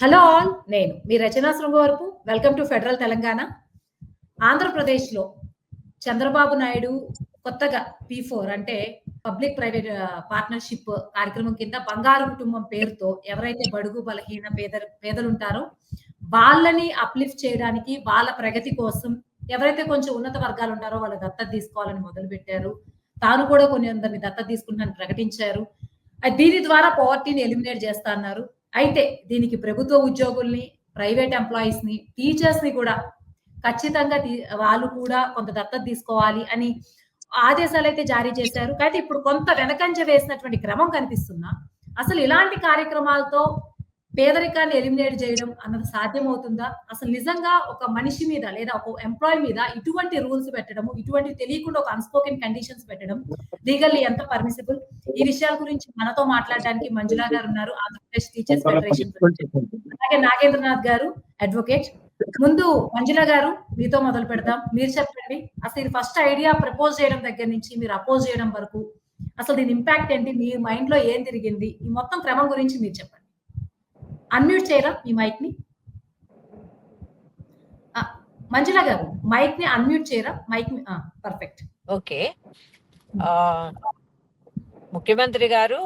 Hello all నేను మీ Rachana Srungavarapu. Welcome to federal Telangana ఆంధ్రప్రదేశ్లో చంద్రబాబు నాయుడు కొత్తగా పి ఫోర్ అంటే పబ్లిక్ ప్రైవేట్ పార్ట్నర్షిప్ కార్యక్రమం కింద బంగారు కుటుంబం పేరుతో ఎవరైతే బడుగు బలహీన పేద పేదలు ఉంటారో వాళ్ళని అప్లిఫ్ట్ చేయడానికి వాళ్ళ ప్రగతి కోసం ఎవరైతే కొంచెం ఉన్నత వర్గాలు ఉంటారో వాళ్ళ దత్తత తీసుకోవాలని మొదలు పెట్టారు తాను కూడా కొన్ని అందరిని దత్తత తీసుకుంటానని ప్రకటించారు. అది దీని ద్వారా పవర్టీని ఎలిమినేట్ చేస్తా అన్నారు. అయితే దీనికి ప్రభుత్వ ఉద్యోగుల్ని ప్రైవేట్ ఎంప్లాయీస్ని ని టీచర్స్ని కూడా ఖచ్చితంగా తీ- వాళ్ళు కూడా కొంత దత్తత తీసుకోవాలి అని ఆదేశాలు అయితే జారీ చేశారు. అయితే ఇప్పుడు కొంత వెనకంజ వేసినటువంటి క్రమం కనిపిస్తున్నా అసలు ఇలాంటి కార్యక్రమాలతో పేదరికాన్ని ఎలిమినేట్ చేయడం అన్నది సాధ్యమవుతుందా? అసలు నిజంగా ఒక మనిషి మీద లేదా ఒక ఎంప్లాయ్ మీద ఇటువంటి రూల్స్ పెట్టడము ఇటువంటి తెలియకుండా ఒక అన్స్పోకెన్ కండిషన్స్ పెట్టడం లీగల్లీ ఎంత పర్మిసిబుల్ ఈ విషయాల గురించి మనతో మాట్లాడడానికి మంజులా గారు ఉన్నారు ఆంధ్రప్రదేశ్ టీచర్స్ ఫెడరేషన్ అలాగే నాగేంద్రనాథ్ గారు అడ్వకేట్ ముందు మంజుల గారు మీతో మొదలు పెడదాం. మీరు చెప్పండి అసలు ఇది ఫస్ట్ ఐడియా ప్రపోజ్ చేయడం దగ్గర నుంచి మీరు అపోజ్ చేయడం వరకు అసలు దీని ఇంపాక్ట్ ఏంటి? మీ మైండ్లో ఏం తిరిగింది? ఈ మొత్తం క్రమం గురించి మీరు చెప్పండి. అన్మ్యూట్ చేయరా మీ మైక్ని మంజుల గారు మైక్ని అన్మ్యూట్ చేయరా? Mike perfect okay. ముఖ్యమంత్రి గారు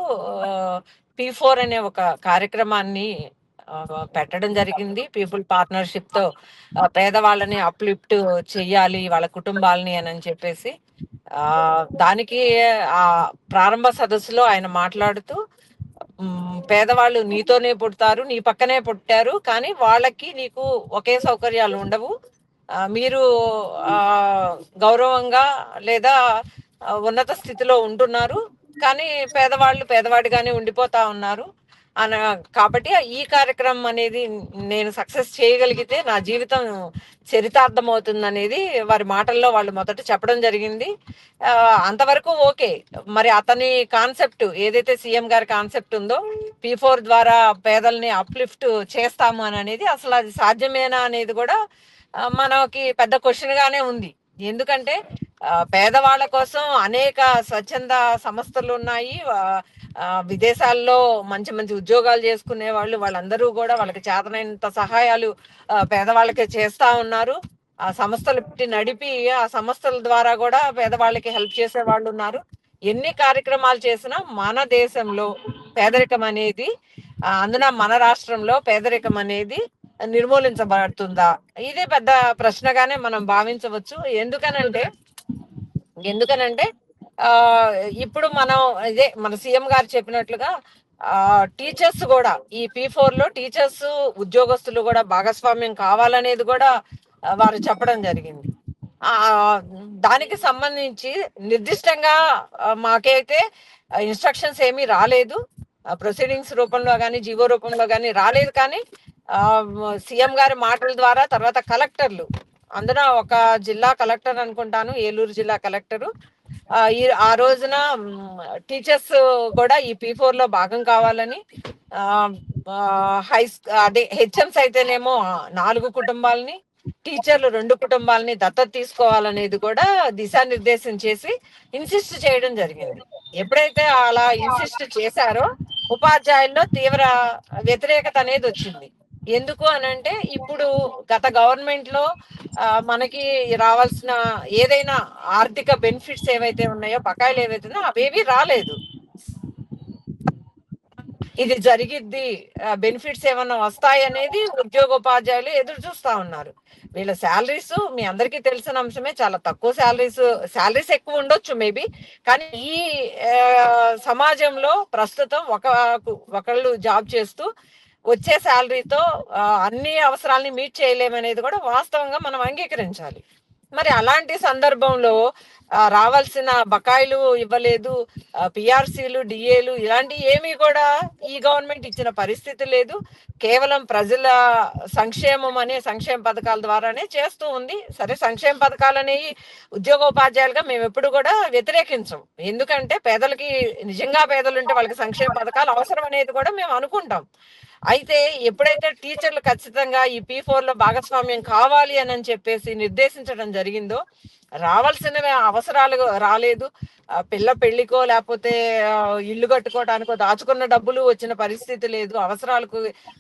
పి ఫోర్ అనే ఒక కార్యక్రమాన్ని పెట్టడం జరిగింది. పీపుల్ పార్ట్నర్షిప్తో పేదవాళ్ళని అప్లిఫ్ట్ చెయ్యాలి వాళ్ళ కుటుంబాలని అని చెప్పేసి ఆ దానికి ఆ ప్రారంభ సదస్సులో ఆయన మాట్లాడుతూ పేదవాళ్ళు నీతోనే పుడతారు నీ పక్కనే పుట్టారు కానీ వాళ్ళకి నీకు ఒకే సౌకర్యాలు ఉండవు. మీరు గౌరవంగా లేదా ఉన్నత స్థితిలో ఉంటున్నారు కానీ పేదవాళ్ళు పేదవాడిగానే ఉండిపోతా ఉన్నారు. అన కాబట్టి ఈ కార్యక్రమం అనేది నేను సక్సెస్ చేయగలిగితే నా జీవితం చరితార్థం అవుతుంది అనేది వారి మాటల్లో వాళ్ళు మొదట చెప్పడం జరిగింది. అంతవరకు ఓకే. మరి అతని కాన్సెప్ట్ ఏదైతే సీఎం గారి కాన్సెప్ట్ ఉందో పీ ఫోర్ ద్వారా పేదల్ని అప్లిఫ్ట్ చేస్తాము అని అనేది అసలు అది సాధ్యమేనా అనేది కూడా మనకి పెద్ద క్వశ్చన్ గానే ఉంది. ఎందుకంటే పేదవాళ్ళ కోసం అనేక స్వచ్ఛంద సంస్థలు ఉన్నాయి విదేశాల్లో మంచి మంచి ఉద్యోగాలు చేసుకునే వాళ్ళు వాళ్ళందరూ కూడా వాళ్ళకి చేతనైనంత సహాయాలు పేదవాళ్ళకి చేస్తా ఉన్నారు. ఆ సంస్థలు పెట్టి నడిపి ఆ సంస్థల ద్వారా కూడా పేదవాళ్ళకి హెల్ప్ చేసే వాళ్ళు ఉన్నారు. ఎన్ని కార్యక్రమాలు చేసినా మన దేశంలో పేదరికం అనేది అందున మన రాష్ట్రంలో పేదరికం అనేది నిర్మూలించబడుతుందా? ఇదే పెద్ద ప్రశ్నగానే మనం భావించవచ్చు. ఎందుకనంటే ఎందుకనంటే ఇప్పుడు మనం ఇదే మన సీఎం గారు చెప్పినట్లుగా టీచర్స్ కూడా ఈ పీ ఫోర్లో టీచర్స్ ఉద్యోగస్తులు కూడా భాగస్వామ్యం కావాలనేది కూడా వారు చెప్పడం జరిగింది. దానికి సంబంధించి నిర్దిష్టంగా మాకైతే ఇన్స్ట్రక్షన్స్ ఏమీ రాలేదు. ప్రొసీడింగ్స్ రూపంలో కానీ జీవో రూపంలో కానీ రాలేదు కానీ సీఎం గారి మాటల ద్వారా తర్వాత కలెక్టర్లు అందున ఒక జిల్లా కలెక్టర్ అనుకుంటాను ఏలూరు జిల్లా కలెక్టరు ఆ, ఈ ఆ రోజున టీచర్స్ కూడా ఈ పీ ఫోర్లో భాగం కావాలని హై అదే హెచ్ఎంస్ అయితేనేమో నాలుగు కుటుంబాలని టీచర్లు రెండు కుటుంబాలని దత్తత తీసుకోవాలనేది కూడా దిశానిర్దేశం చేసి ఇన్సిస్ట్ చేయడం జరిగింది. ఎప్పుడైతే అలా ఇన్సిస్ట్ చేశారో ఉపాధ్యాయుల్లో తీవ్ర వ్యతిరేకత అనేది వచ్చింది. ఎందుకు అనంటే ఇప్పుడు గత గవర్నమెంట్లో మనకి రావాల్సిన ఏదైనా ఆర్థిక బెనిఫిట్స్ ఏవైతే ఉన్నాయో బకాయిలు ఏవైతే ఉన్నాయో అవేవి రాలేదు. ఇది జరిగిద్ది బెనిఫిట్స్ ఏమన్నా వస్తాయనేది ఉద్యోగోపాధ్యాయులు ఎదురు చూస్తా ఉన్నారు. వీళ్ళ శాలరీస్ మీ అందరికీ తెలిసిన అంశమే చాలా తక్కువ శాలరీస్ శాలరీస్ ఎక్కువ ఉండొచ్చు మేబీ కానీ ఈ సమాజంలో ప్రస్తుతం ఒక ఒకళ్ళు జాబ్ చేస్తూ వచ్చే శాలరీతో అన్ని అవసరాలని మీట్ చేయలేమనేది కూడా వాస్తవంగా మనం అంగీకరించాలి. మరి అలాంటి సందర్భంలో రావాల్సిన బకాయిలు ఇవ్వలేదు పిఆర్సీలు డిఏలు ఇలాంటి ఏమీ కూడా ఈ గవర్నమెంట్ ఇచ్చిన పరిస్థితి లేదు. కేవలం ప్రజల సంక్షేమం అనే సంక్షేమ పథకాల ద్వారానే చేస్తూ ఉంది. సరే సంక్షేమ పథకాలు అనేవి ఉద్యోగోపాధ్యాయులుగా మేము ఎప్పుడు కూడా వ్యతిరేకించం. ఎందుకంటే పేదలకి నిజంగా పేదలు ఉంటే వాళ్ళకి సంక్షేమ పథకాలు అవసరం అనేది కూడా మేము అనుకుంటాం. అయితే ఎప్పుడైతే టీచర్లు ఖచ్చితంగా ఈ పీ ఫోర్లో భాగస్వామ్యం కావాలి అని అని చెప్పేసి నిర్దేశించడం జరిగిందో రావాల్సిన అవసరాలు రాలేదు. పిల్ల పెళ్ళికో లేకపోతే ఇల్లు కట్టుకోవటానికో దాచుకున్న డబ్బులు వచ్చిన పరిస్థితి లేదు. అవసరాలకు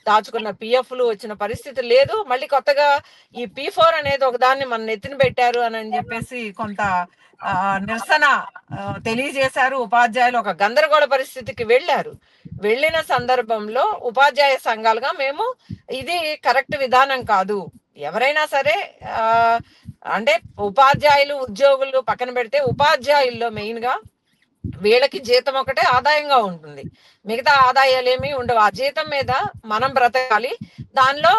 దాచుకున్న పిఎఫ్లు వచ్చిన పరిస్థితి లేదు. మళ్ళీ కొత్తగా ఈ పి ఫోర్ అనేది ఒకదాన్ని మన నెత్తిన పెట్టారు అని అని చెప్పేసి కొంత నిరసన తెలియజేశారు. ఉపాధ్యాయులు ఒక గందరగోళ పరిస్థితికి వెళ్ళారు. వెళ్ళిన సందర్భంలో ఉపాధ్యాయ సంఘాలుగా మేము ఇది కరెక్ట్ విధానం కాదు. ఎవరైనా సరే అంటే ఉపాధ్యాయులు ఉద్యోగులు పక్కన పెడితే ఉపాధ్యాయుల్లో మెయిన్గా వీళ్ళకి జీతం ఒకటే ఆదాయంగా ఉంటుంది. మిగతా ఆదాయాలు ఏమి ఉండవు. ఆ జీతం మీద మనం బ్రతకాలి. దానిలో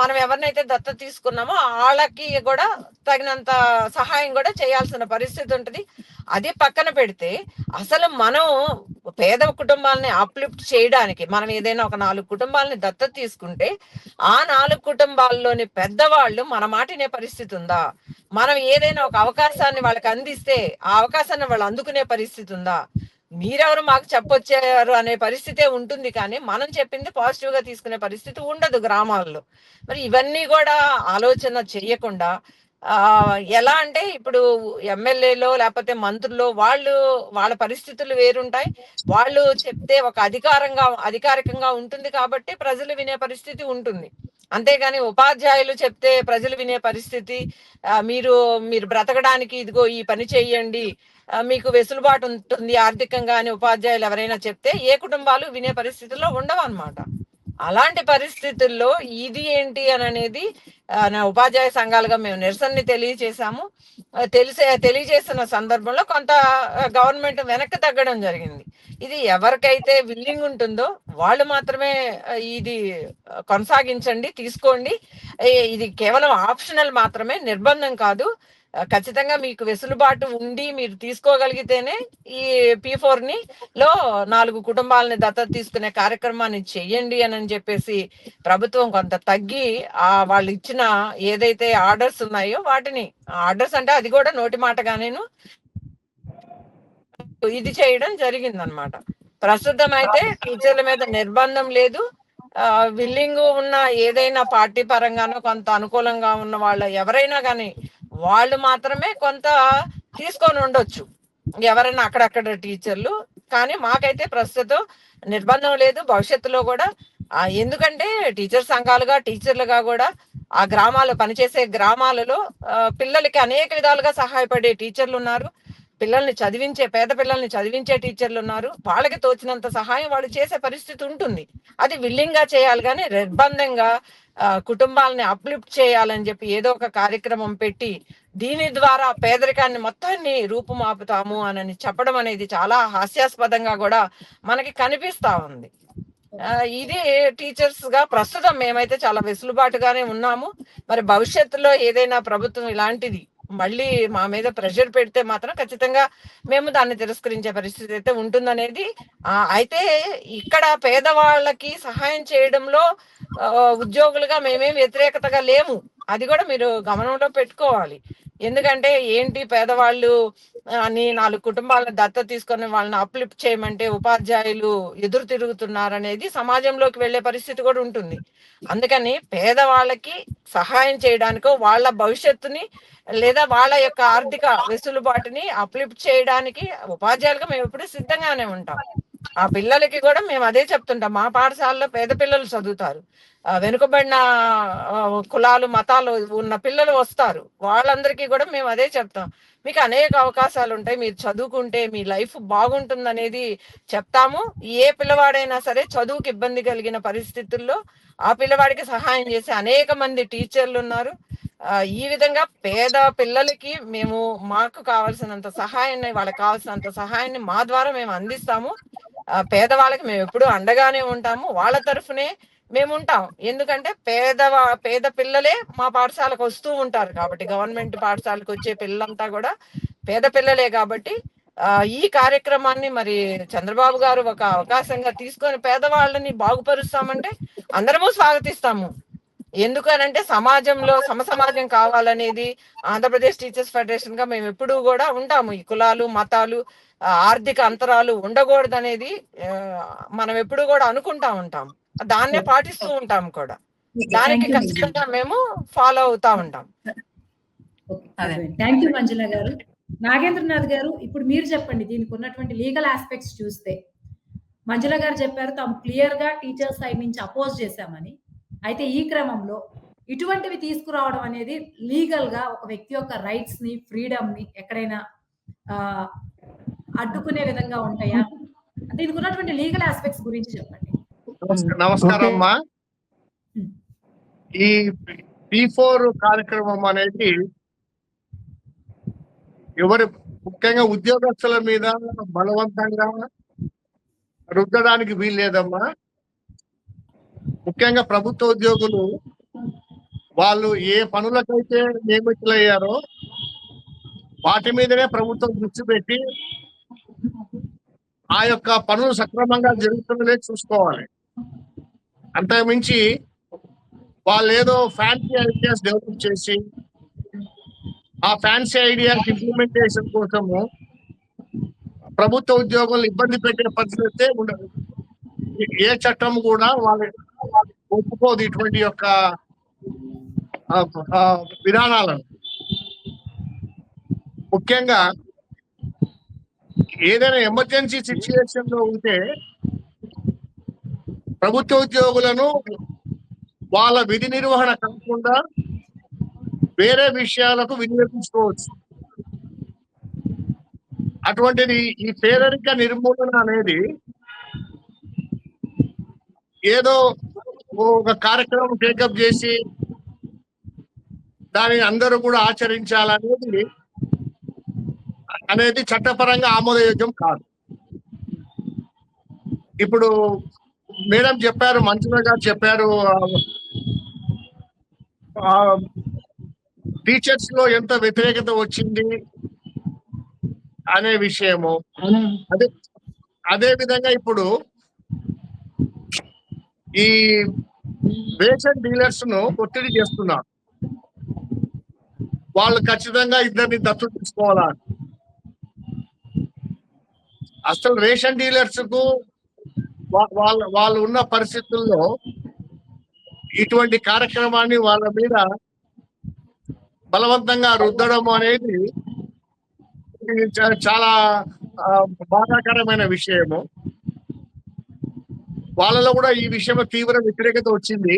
మనం ఎవరినైతే దత్త తీసుకున్నామో వాళ్ళకి కూడా తగినంత సహాయం కూడా చేయాల్సిన పరిస్థితి ఉంటుంది. అది పక్కన పెడితే అసలు మనం పేద కుటుంబాలని అప్లిఫ్ట్ చేయడానికి మనం ఏదైనా ఒక నాలుగు కుటుంబాలని దత్తత తీసుకుంటే ఆ నాలుగు కుటుంబాల్లోని పెద్దవాళ్ళు మన మాటినే పరిస్థితి ఉందా? మనం ఏదైనా ఒక అవకాశాన్ని వాళ్ళకి అందిస్తే ఆ అవకాశాన్ని వాళ్ళు అందుకునే పరిస్థితి ఉందా? మీరెవరు మాకు చెప్పొచ్చారు అనే పరిస్థితే ఉంటుంది కానీ మనం చెప్పింది పాజిటివ్గా తీసుకునే పరిస్థితి ఉండదు గ్రామాల్లో. మరి ఇవన్నీ కూడా ఆలోచన చేయకుండా ఎలా అంటే ఇప్పుడు ఎమ్మెల్యేలో లేకపోతే మంత్రుల్లో వాళ్ళు వాళ్ళ పరిస్థితులు వేరుంటాయి. వాళ్ళు చెప్తే ఒక అధికారంగా అధికారికంగా ఉంటుంది కాబట్టి ప్రజలు వినే పరిస్థితి ఉంటుంది. అంతేగాని ఉపాధ్యాయులు చెప్తే ప్రజలు వినే పరిస్థితి మీరు మీరు బ్రతకడానికి ఇదిగో ఈ పని చేయండి మీకు వెసులుబాటు ఉంటుంది ఆర్థికంగా అని ఉపాధ్యాయులు ఎవరైనా చెప్తే ఏ కుటుంబాలు వినే పరిస్థితుల్లో ఉండవు అనమాట అలాంటి పరిస్థితుల్లో ఇది ఏంటి అని అనేది నా ఉపాధ్యాయ సంఘాలుగా మేము నిరసనని తెలియజేశాము తెలిసే తెలియజేస్తున్న సందర్భంలో కొంత గవర్నమెంట్ వెనక్కి తగ్గడం జరిగింది. ఇది ఎవరికైతే విల్లింగ్ ఉంటుందో వాళ్ళు మాత్రమే ఇది కొనసాగించండి తీసుకోండి. ఇది కేవలం ఆప్షనల్ మాత్రమే నిర్బంధం కాదు. ఖచ్చితంగా మీకు వెసులుబాటు ఉండి మీరు తీసుకోగలిగితేనే ఈ పి ఫోర్ని లో నాలుగు కుటుంబాలని దత్తత తీసుకునే కార్యక్రమాన్ని చెయ్యండి అని చెప్పేసి ప్రభుత్వం కొంత తగ్గి ఆ వాళ్ళు ఇచ్చిన ఏదైతే ఆర్డర్స్ ఉన్నాయో వాటిని ఆర్డర్స్ అంటే అది కూడా నోటి మాటగానేను ఇది చేయడం జరిగింది అనమాట ప్రస్తుతం అయితే టీచర్ల మీద నిర్బంధం లేదు. విల్లింగ్ ఉన్న ఏదైనా పార్టీ పరంగానో కొంత అనుకూలంగా ఉన్న వాళ్ళ ఎవరైనా కానీ వాళ్ళు మాత్రమే కొంత తీసుకొని ఉండొచ్చు. ఎవరైనా అక్కడక్కడ టీచర్లు కానీ మాకైతే ప్రస్తుతం నిర్బంధం లేదు. భవిష్యత్తులో కూడా ఎందుకంటే టీచర్ సంఘాలుగా టీచర్లుగా కూడా ఆ గ్రామాలు పనిచేసే గ్రామాలలో పిల్లలకి అనేక విధాలుగా సహాయపడే టీచర్లు ఉన్నారు. పిల్లల్ని చదివించే పేద పిల్లల్ని చదివించే టీచర్లు ఉన్నారు. వాళ్ళకి తోచినంత సహాయం వాళ్ళు చేసే పరిస్థితి ఉంటుంది. అది విల్లింగ్గా చేయాలి కానీ నిర్బంధంగా కుటుంబాలని అప్లిఫ్ట్ చేయాలని చెప్పి ఏదో ఒక కార్యక్రమం పెట్టి దీని ద్వారా పేదరికాన్ని మొత్తాన్ని రూపుమాపుతాము అని చెప్పడం అనేది చాలా హాస్యాస్పదంగా కూడా మనకి కనిపిస్తా ఉంది. ఇది టీచర్స్గా ప్రస్తుతం మేమైతే చాలా వెసులుబాటుగానే ఉన్నాము. మరి భవిష్యత్తులో ఏదైనా ప్రభుత్వం ఇలాంటిది మళ్ళీ మా మీద ప్రెషర్ పెడితే మాత్రం ఖచ్చితంగా మేము దాన్ని తిరస్కరించే పరిస్థితి అయితే ఉంటుందనేది. అయితే ఇక్కడ పేదవాళ్ళకి సహాయం చేయడంలో ఉద్యోగులుగా మేమేం వ్యతిరేకతగా లేము. అది కూడా మీరు గమనంలో పెట్టుకోవాలి. ఎందుకంటే ఏంటి పేదవాళ్ళు అని నాలుగు కుటుంబాలను దత్త తీసుకొని వాళ్ళని అప్లిఫ్ట్ చేయమంటే ఉపాధ్యాయులు ఎదురు తిరుగుతున్నారు అనేది సమాజంలోకి వెళ్ళే పరిస్థితి కూడా ఉంటుంది. అందుకని పేదవాళ్ళకి సహాయం చేయడానికో వాళ్ళ భవిష్యత్తుని లేదా వాళ్ళ యొక్క ఆర్థిక వెసులుబాటుని అప్లిఫ్ట్ చేయడానికి ఉపాధ్యాయులుగా మేము ఎప్పుడు సిద్ధంగానే ఉంటాం. ఆ పిల్లలకి కూడా మేము అదే చెప్తుంటాం. మా పాఠశాలలో పేద పిల్లలు చదువుతారు. వెనుకబడిన కులాలు మతాలు ఉన్న పిల్లలు వస్తారు. వాళ్ళందరికీ కూడా మేము అదే చెప్తాం. మీకు అనేక అవకాశాలు ఉంటాయి. మీరు చదువుకుంటే మీ లైఫ్ బాగుంటుందనేది చెప్తాము. ఏ పిల్లవాడైనా సరే చదువుకి ఇబ్బంది కలిగిన పరిస్థితుల్లో ఆ పిల్లవాడికి సహాయం చేసే అనేక మంది టీచర్లు ఉన్నారు. ఈ విధంగా పేద పిల్లలకి మేము మాకు కావాల్సినంత సహాయాన్ని వాళ్ళకి కావాల్సినంత సహాయాన్ని మా ద్వారా మేము అందిస్తాము. పేదవాళ్ళకి మేము ఎప్పుడూ అండగానే ఉంటాము. వాళ్ళ తరఫునే మేము ఉంటాం ఎందుకంటే పేద పేద పిల్లలే మా పాఠశాలకు వస్తూ ఉంటారు కాబట్టి గవర్నమెంట్ పాఠశాలకు వచ్చే పిల్లలంతా కూడా పేద పిల్లలే కాబట్టి ఈ కార్యక్రమాన్ని మరి చంద్రబాబు గారు ఒక అవకాశంగా తీసుకొని పేదవాళ్ళని బాగుపరుస్తామంటే అందరము స్వాగతిస్తాము. ఎందుకనంటే సమాజంలో సమ సమాజం కావాలనేది ఆంధ్రప్రదేశ్ టీచర్స్ ఫెడరేషన్గా మేము ఎప్పుడూ కూడా ఉంటాము. ఈ కులాలు మతాలు ఆర్థిక అంతరాలు ఉండకూడదనేది మనం ఎప్పుడు కూడా అనుకుంటా ఉంటాం. దాన్నే పాటిస్తూ ఉంటాం కూడా. దానికి ఖచ్చితంగా మేము ఫాలో అవుతా ఉంటాం. థ్యాంక్ యూ మంజుల గారు. నాగేంద్రనాథ్ గారు ఇప్పుడు మీరు చెప్పండి దీనికి ఉన్నటువంటి లీగల్ ఆస్పెక్ట్స్ చూస్తే. మంజుల గారు చెప్పారు తాము క్లియర్గా టీచర్ సైడ్ నుంచి అపోజ్ చేశామని. అయితే ఈ క్రమంలో ఇటువంటివి తీసుకురావడం అనేది లీగల్గా ఒక వ్యక్తి యొక్క రైట్స్ని ఫ్రీడమ్ని ఎక్కడైనా అడ్డుకునే విధంగా ఉంటాయా? దీనికి ఉన్నటువంటి లీగల్ ఆస్పెక్ట్స్ గురించి చెప్పండి. నమస్కారం అమ్మా. ఈ పి ఫోర్ కార్యక్రమం అనేది ఎవరి ముఖ్యంగా ఉద్యోగస్తుల మీద బలవంతంగా రుద్దడానికి వీల్లేదమ్మా. ముఖ్యంగా ప్రభుత్వ ఉద్యోగులు వాళ్ళు ఏ పనులకైతే నియమితులయ్యారో వాటి మీదనే ప్రభుత్వం దృష్టి పెట్టి ఆ యొక్క పనులు సక్రమంగా జరుగుతుందనే చూసుకోవాలి. అంతకుమించి వాళ్ళు ఏదో ఫ్యాన్సీ ఐడియాస్ డెవలప్ చేసి ఆ ఫ్యాన్సీ ఐడియాస్ ఇంప్లిమెంటేషన్ కోసము ప్రభుత్వ ఉద్యోగులు ఇబ్బంది పెట్టే పరిస్థితి అయితే ఉండదు. ఏ- చట్టం కూడా వాళ్ళ ఒప్పుకోదు ఇటువంటి యొక్క విధానాలను. ముఖ్యంగా ఏదైనా ఎమర్జెన్సీ సిచ్యుయేషన్లో ఉంటే ప్రభుత్వ ఉద్యోగులను వాళ్ళ విధి నిర్వహణ కాకుండా వేరే విషయాలకు వినియోగించుకోవచ్చు. అటువంటిది ఈ పేదరిక నిర్మూలన అనేది ఏదో ఒక కార్యక్రమం టేకప్ చేసి దానిని అందరూ కూడా ఆచరించాలనేది అనేది చట్టపరంగా ఆమోదయోగ్యం కాదు. ఇప్పుడు మేడం చెప్పారు మంచిగా గారు చెప్పారు టీచర్స్లో ఎంత వ్యతిరేకత వచ్చింది అనే విషయము. అదే అదే విధంగా ఇప్పుడు ఈ రేషన్ డీలర్స్ను ఒత్తిడి చేస్తున్నారు. వాళ్ళు ఖచ్చితంగా ఇద్దరిని దత్తు తీసుకోవాలని అసలు రేషన్ డీలర్స్కు వాళ్ళ వాళ్ళు ఉన్న పరిస్థితుల్లో ఇటువంటి కార్యక్రమాన్ని వాళ్ళ మీద బలవంతంగా రుద్దడం అనేది చాలా బాధాకరమైన విషయము. వాళ్ళలో కూడా ఈ విషయంలో తీవ్ర వ్యతిరేకత వచ్చింది.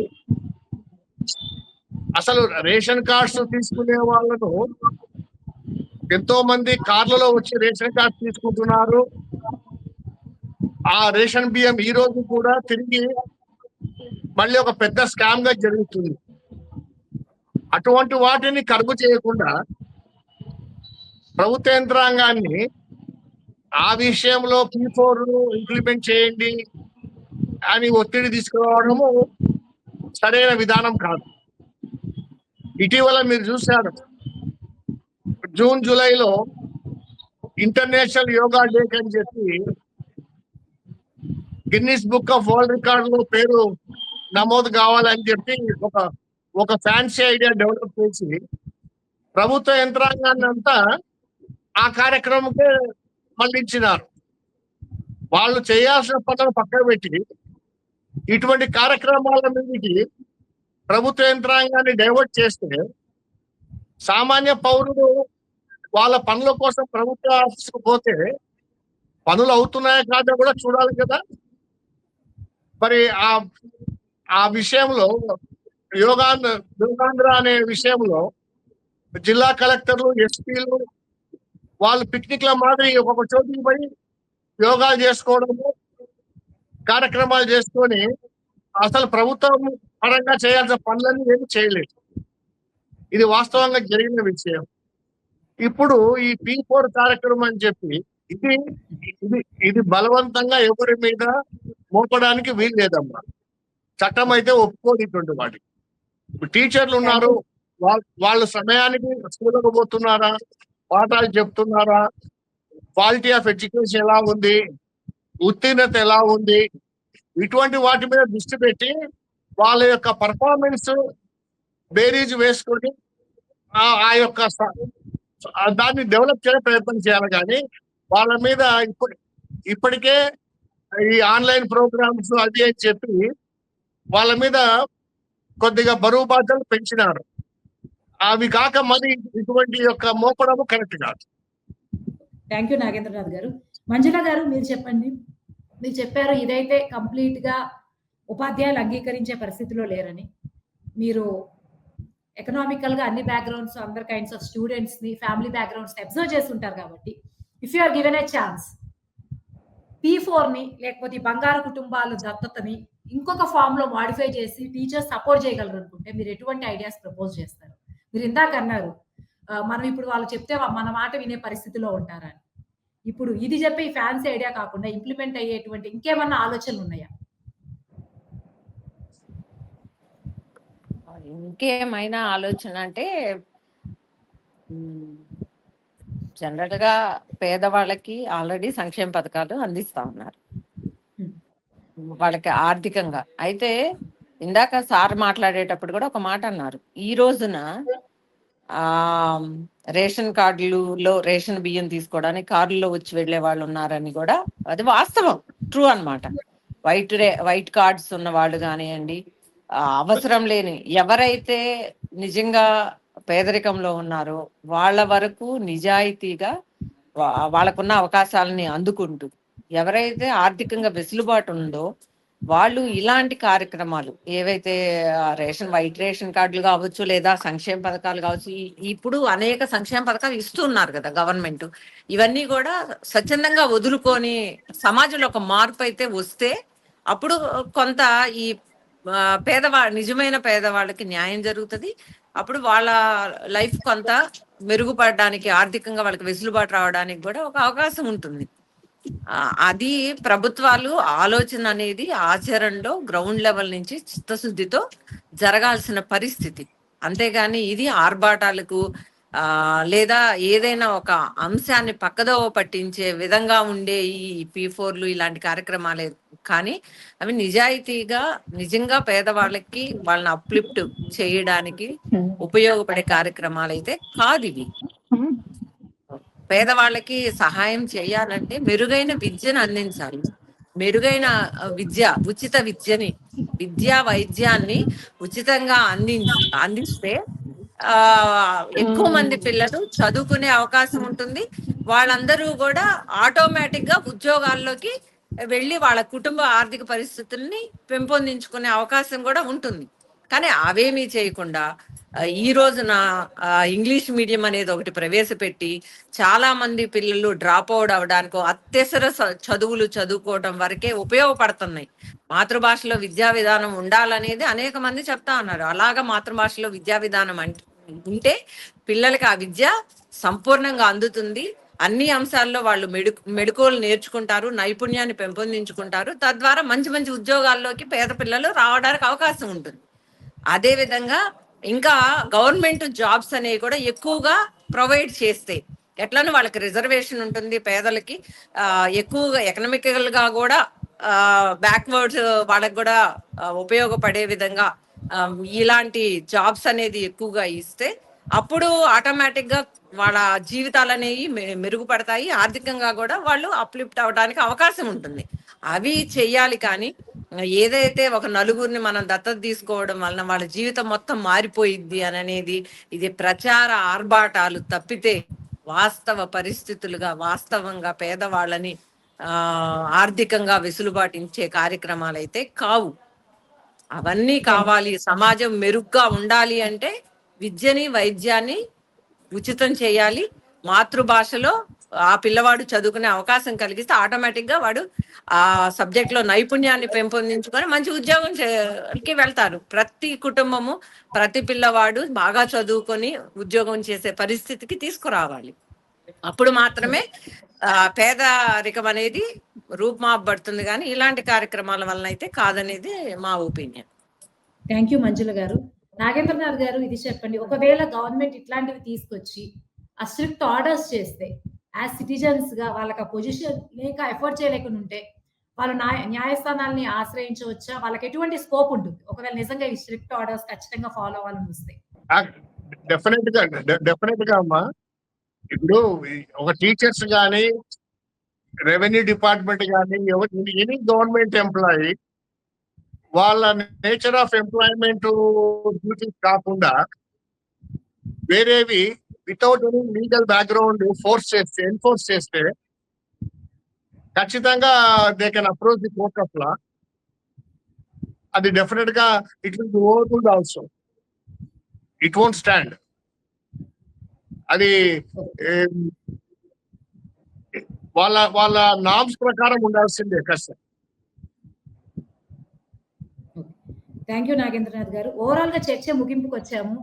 అసలు రేషన్ కార్డ్స్ తీసుకునే వాళ్ళను ఎంతో మంది కార్లలో వచ్చి రేషన్ కార్డ్ తీసుకుంటున్నారు. ఆ రేషన్ బియ్యం ఈ రోజు కూడా తిరిగి మళ్ళీ ఒక పెద్ద స్కామ్గా జరుగుతుంది. అటువంటి వాటిని కరుగు చేయకుండా ప్రభుత్వ యంత్రాంగాన్ని ఆ విషయంలో పీ ఫోర్ ఇంప్లిమెంట్ చేయండి అని ఒత్తిడి తీసుకురావడము సరైన విధానం కాదు. ఇటీవల మీరు చూశారు జూన్ జూలైలో ఇంటర్నేషనల్ యోగా డే అని చెప్పి గిన్నిస్ బుక్ ఆఫ్ వరల్డ్ రికార్డ్లో పేరు నమోదు కావాలని చెప్పి ఒక ఒక ఫ్యాన్సీ ఐడియా డెవలప్ చేసి ప్రభుత్వ యంత్రాంగాన్ని అంతా ఆ కార్యక్రమంకే మళ్ళించినారు వాళ్ళు చేయాల్సిన పనులు పక్కన పెట్టి ఇటువంటి కార్యక్రమాల మీదకి ప్రభుత్వ యంత్రాంగాన్ని డైవర్ట్ చేస్తే సామాన్య పౌరుడు వాళ్ళ పనుల కోసం ప్రభుత్వ ఆఫీస్కి పోతే పనులు అవుతున్నాయా కాదో కూడా చూడాలి కదా. మరి ఆ ఆ విషయంలో యోగాంధ్ర యోగాంధ్ర అనే విషయంలో జిల్లా కలెక్టర్లు ఎస్పీలు వాళ్ళు పిక్నిక్ల మాదిరి ఒక్కొక్క చోటుకి పోయి యోగా చేసుకోవడము కార్యక్రమాలు చేసుకొని అసలు ప్రభుత్వం పరంగా చేయాల్సిన పనులన్నీ ఏమి చేయలేదు. ఇది వాస్తవంగా జరిగిన విషయం. ఇప్పుడు ఈ పీ ఫోర్ కార్యక్రమం అని చెప్పి ఇది ఇది ఇది బలవంతంగా ఎవరి మీద మోపడానికి వీలు లేదమ్మా. చట్టం అయితే ఒప్పుకోదు ఇటువంటి వాటికి ఇప్పుడు టీచర్లు ఉన్నారు వాళ్ళ వాళ్ళ సమయానికి స్కూల్కి పోతున్నారా పాఠాలు చెప్తున్నారా? క్వాలిటీ ఆఫ్ ఎడ్యుకేషన్ ఎలా ఉంది? ఉత్తీర్ణత ఎలా ఉంది? ఇటువంటి వాటి మీద దృష్టి పెట్టి వాళ్ళ యొక్క పర్ఫార్మెన్స్ బేరీజ్ వేసుకొని ఆ యొక్క దాన్ని డెవలప్ చేయడం ప్రయత్నం చేయాలి కానీ వాళ్ళ మీద ఇప్పుడు ఇప్పటికే ఈ ఆన్లైన్ ప్రోగ్రామ్స్ అది అని చెప్పి వాళ్ళ మీద కొద్దిగా బరువు బాధ్యతలు పెంచినారు. అవి కాక మరి ఇటువంటి యొక్క మోపడము కరెక్ట్ కాదు. థ్యాంక్ యూ నాగేంద్రనాథ్ గారు. మంజుల గారు మీరు చెప్పండి. మీరు చెప్పారు ఇదైతే కంప్లీట్గా ఉపాధ్యాయులు అంగీకరించే పరిస్థితిలో లేరని. మీరు ఎకనామికల్గా అన్ని బ్యాక్గ్రౌండ్స్ అందర్ కైండ్స్ ఆఫ్ స్టూడెంట్స్ని ఫ్యామిలీ బ్యాక్గ్రౌండ్స్ అబ్జర్వ్ చేస్తుంటారు కాబట్టి. If you are given a chance P ఫోర్ని లేకపోతే బంగారు కుటుంబాలు దత్తతని ఇంకొక ఫామ్లో మాడిఫై చేసి టీచర్స్ సపోర్ట్ చేయగలరు అనుకుంటే మీరు ఎటువంటి ఐడియాస్ ప్రపోజ్ చేస్తారు? మీరు ఇందాక అన్నారు మనం ఇప్పుడు వాళ్ళు చెప్తే మన మాట వినే పరిస్థితిలో ఉంటారని ఇప్పుడు ఇది చెప్పే ఫ్యాన్స్ ఫ్యాన్సీ ఐడియా కాకుండా ఇంప్లిమెంట్ అయ్యేటువంటి ఇంకేమన్నా ఆలోచనలు ఉన్నాయా? ఇంకేమైనా ఆలోచన అంటే జనరల్గా పేదవాళ్ళకి ఆల్రెడీ సంక్షేమ పథకాలు అందిస్తా ఉన్నారు. వాళ్ళకి ఆర్థికంగా. అయితే ఇందాక సార్ మాట్లాడేటప్పుడు కూడా ఒక మాట అన్నారు. ఈ రోజున ఆ రేషన్ కార్డులలో రేషన్ బియ్యం తీసుకోవడానికి కార్లలో వచ్చి వెళ్ళే వాళ్ళు ఉన్నారని కూడా అది వాస్తవం. ట్రూ అన్నమాట. వైట్ రే వైట్ కార్డ్స్ ఉన్న వాళ్ళు కానివ్వండి అవసరం లేని ఎవరైతే నిజంగా పేదరికంలో ఉన్నారో వాళ్ళ వరకు నిజాయితీగా వాళ్ళకున్న అవకాశాలని అందుకుంటూ ఎవరైతే ఆర్థికంగా వెసులుబాటు ఉందో వాళ్ళు ఇలాంటి కార్యక్రమాలు ఏవైతే రేషన్ వైట్ రేషన్ కార్డులు కావచ్చు లేదా సంక్షేమ పథకాలు కావచ్చు ఇప్పుడు అనేక సంక్షేమ పథకాలు ఇస్తున్నారు కదా గవర్నమెంట్. ఇవన్నీ కూడా స్వచ్ఛందంగా వదులుకొని సమాజంలో ఒక మార్పు అయితే వస్తే అప్పుడు కొంత ఈ పేదవా నిజమైన పేదవాళ్ళకి న్యాయం జరుగుతుంది అప్పుడు వాళ్ళ లైఫ్ కొంత మెరుగుపడడానికి ఆర్థికంగా వాళ్ళకి వెసులుబాటు రావడానికి కూడా ఒక అవకాశం ఉంటుంది. అది ప్రభుత్వాలు ఆలోచన అనేది ఆచరణలో గ్రౌండ్ లెవెల్ నుంచి చిత్తశుద్ధితో జరగాల్సిన పరిస్థితి. అంతేగాని ఇది ఆర్భాటాలకు ఆ లేదా ఏదైనా ఒక అంశాన్ని పక్కదోవ పట్టించే విధంగా ఉండే ఈ పీ ఫోర్లు ఇలాంటి కార్యక్రమాలు కానీ అవి నిజాయితీగా నిజంగా పేదవాళ్ళకి వాళ్ళని అప్లిఫ్ట్ చేయడానికి ఉపయోగపడే కార్యక్రమాలు అయితే కాదు ఇవి. పేదవాళ్ళకి సహాయం చేయాలంటే మెరుగైన విద్యను అందించాలి. మెరుగైన విద్య ఉచిత విద్యని విద్యా వైద్యాన్ని ఉచితంగా అంది అందిస్తే ఆ ఎక్కువ మంది పిల్లలు చదువుకునే అవకాశం ఉంటుంది. వాళ్ళందరూ కూడా ఆటోమేటిక్గా ఉద్యోగాల్లోకి వెళ్ళి వాళ్ళ కుటుంబ ఆర్థిక పరిస్థితుల్ని పెంపొందించుకునే అవకాశం కూడా ఉంటుంది. కానీ అవేమీ చేయకుండా ఈ రోజున ఇంగ్లీష్ మీడియం అనేది ఒకటి ప్రవేశపెట్టి చాలా మంది పిల్లలు డ్రాప్ అవుట్ అవడానికో అత్యవసర చదువులు చదువుకోవడం వరకే ఉపయోగపడుతున్నాయి. మాతృభాషలో విద్యా విధానం ఉండాలనేది అనేక మంది చెప్తా ఉన్నారు. అలాగా మాతృభాషలో విద్యా విధానం అంటే ఉంటే పిల్లలకి ఆ విద్య సంపూర్ణంగా అందుతుంది. అన్ని అంశాల్లో వాళ్ళు మెడు మెడుకోలు నేర్చుకుంటారు నైపుణ్యాన్ని పెంపొందించుకుంటారు. తద్వారా మంచి మంచి ఉద్యోగాల్లోకి పేద పిల్లలు రావడానికి అవకాశం ఉంటుంది. అదేవిధంగా ఇంకా గవర్నమెంట్ జాబ్స్ అనేవి కూడా ఎక్కువగా ప్రొవైడ్ చేస్తే ఎట్లను వాళ్ళకి రిజర్వేషన్ ఉంటుంది పేదలకి. ఎక్కువగా ఎకనామికల్గా కూడా బ్యాక్వర్డ్స్ వాళ్ళకి కూడా ఉపయోగపడే విధంగా ఇలాంటి జాబ్స్ అనేది ఎక్కువగా ఇస్తే అప్పుడు ఆటోమేటిక్గా వాళ్ళ జీవితాలు అనేవి మెరుగుపడతాయి. ఆర్థికంగా కూడా వాళ్ళు అప్లిఫ్ట్ అవడానికి అవకాశం ఉంటుంది. అవి చెయ్యాలి కానీ ఏదైతే ఒక నలుగురిని మనం దత్తత తీసుకోవడం వలన వాళ్ళ జీవితం మొత్తం మారిపోయిద్ది అని అనేది ఇది ప్రచార ఆర్భాటాలు తప్పితే వాస్తవ పరిస్థితులుగా వాస్తవంగా పేదవాళ్ళని ఆర్థికంగా వెసులుబాటించే కార్యక్రమాలు అయితే కావు. అవన్నీ కావాలి. సమాజం మెరుగ్గా ఉండాలి అంటే విద్యని వైద్యాన్ని ఉచితం చేయాలి. మాతృభాషలో ఆ పిల్లవాడు చదువుకునే అవకాశం కలిగిస్తే ఆటోమేటిక్గా వాడు ఆ సబ్జెక్ట్లో నైపుణ్యాన్ని పెంపొందించుకొని మంచి ఉద్యోగం కి వెళ్తారు. ప్రతి కుటుంబము ప్రతి పిల్లవాడు బాగా చదువుకొని ఉద్యోగం చేసే పరిస్థితికి తీసుకురావాలి. అప్పుడు మాత్రమే ఆ, పేదరికం అనేది రూపుమాపబడుతుంది కానీ ఇలాంటి కార్యక్రమాల వలన అయితే కాదనేది మా ఒపీనియన్. థ్యాంక్ యూ మంజుల గారు. నాగేంద్రనాథ్ గారు ఇది చెప్పండి. ఒకవేళ గవర్నమెంట్ ఇట్లాంటివి తీసుకొచ్చి ఆ స్ట్రిక్ట్ ఆర్డర్స్ చేస్తే యాజ్ సిటిజన్స్గా వాళ్ళకి ఆ పొజిషన్ లేక ఎఫోర్డ్ చేయలేకుండా ఉంటే వాళ్ళు న్యాయ ఆశ్రయించవచ్చా? వాళ్ళకి ఎటువంటి స్కోప్ ఉంటుంది? ఒకవేళ నిజంగా ఈ స్ట్రిక్ట్ ఆర్డర్స్ ఖచ్చితంగా ఫాలో అవ్వాలని వస్తే. డెఫినెట్గా డెఫినెట్గా అమ్మా. ఇప్పుడు ఒక టీచర్స్ కానీ రెవెన్యూ డిపార్ట్మెంట్ కానీ ఎనీ గవర్నమెంట్ ఎంప్లాయీ వాళ్ళ నేచర్ ఆఫ్ ఎంప్లాయ్మెంట్ డ్యూటీస్ కాకుండా వేరేవి without any legal background force చేస్తే ఎన్ఫోర్స్ చేస్తే ఖచ్చితంగా they can approach the court of law. అది డెఫినెట్గా it will be overruled also. It won't stand. అది వాళ్ళ వాళ్ళ నామ్స్ ప్రకారం ఉండాల్సిందే కష్టం. థ్యాంక్ యూ నాగేంద్రనాథ్ గారు. ఓవరాల్గా చర్చ ముగింపుకు వచ్చాము.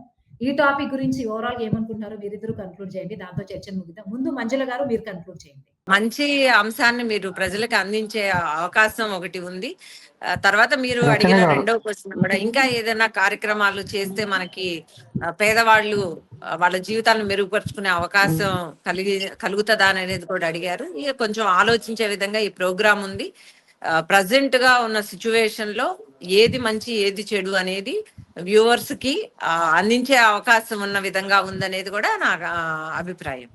ఈ టాపిక్ గురించి ఓవరాల్గా ఏమనుకుంటున్నారో మీరిద్దరు కన్క్లూడ్ చేయండి. దాంతో చర్చను ముగిద్దాం. ముందు మంజుల గారు మీరు కన్క్లూడ్ చేయండి. మంచి అంశాన్ని మీరు ప్రజలకు అందించే అవకాశం ఒకటి ఉంది. తర్వాత మీరు అడిగిన. రెండవ క్వశ్చన్ కూడా ఇంకా ఏదైనా కార్యక్రమాలు చేస్తే మనకి పేదవాళ్ళు వాళ్ళ జీవితాలను మెరుగుపరుచుకునే అవకాశం కలిగి కలుగుతుందా అనేది కూడా అడిగారు. ఇక కొంచెం ఆలోచించే విధంగా ఈ ప్రోగ్రామ్ ఉంది. ప్రజెంట్గా ఉన్న సిచ్యువేషన్లో ఏది మంచి ఏది చెడు అనేది వ్యూవర్స్కి ఆ, అందించే అవకాశం ఉన్న విధంగా ఉందనేది కూడా నా అభిప్రాయం.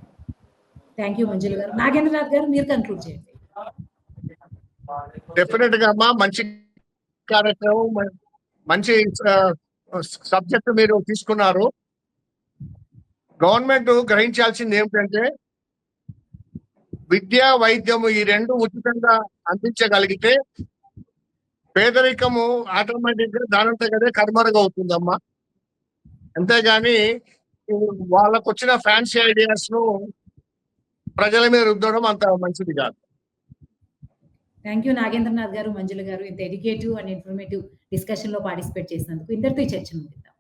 థ్యాంక్ యూ మంజుల గారు. నాగేంద్రనాథ్ గారు మీరు కన్క్లూడ్ చేయండి. డెఫినెట్గా అమ్మా మంచి కార్యక్రమం మంచి సబ్జెక్ట్ మీరు తీసుకున్నారు. గవర్నమెంట్ గ్రహించాల్సింది ఏమిటంటే విద్య వైద్యము ఈ రెండు ఉచితంగా అందించగలిగితే పేదరికము ఆటోమేటిక్గా దానంతగదే కనుమరుగు అవుతుందమ్మా. అంతేగాని వాళ్ళకు వచ్చిన ఫ్యాన్సీ ఐడియాస్ను ప్రజల మీద రుద్దడం అంత మంచిది కాదు. థ్యాంక్ యూ నాగేంద్రనాథ్ గారు మంజుల గారు. ఇంత ఎడ్యుకేటివ్ అండ్ ఇన్ఫర్మేటివ్ డిస్కషన్లో పార్టిసిపేట్ చేసినందుకు ఇద్దరితో చర్చ ముగిద్దాం.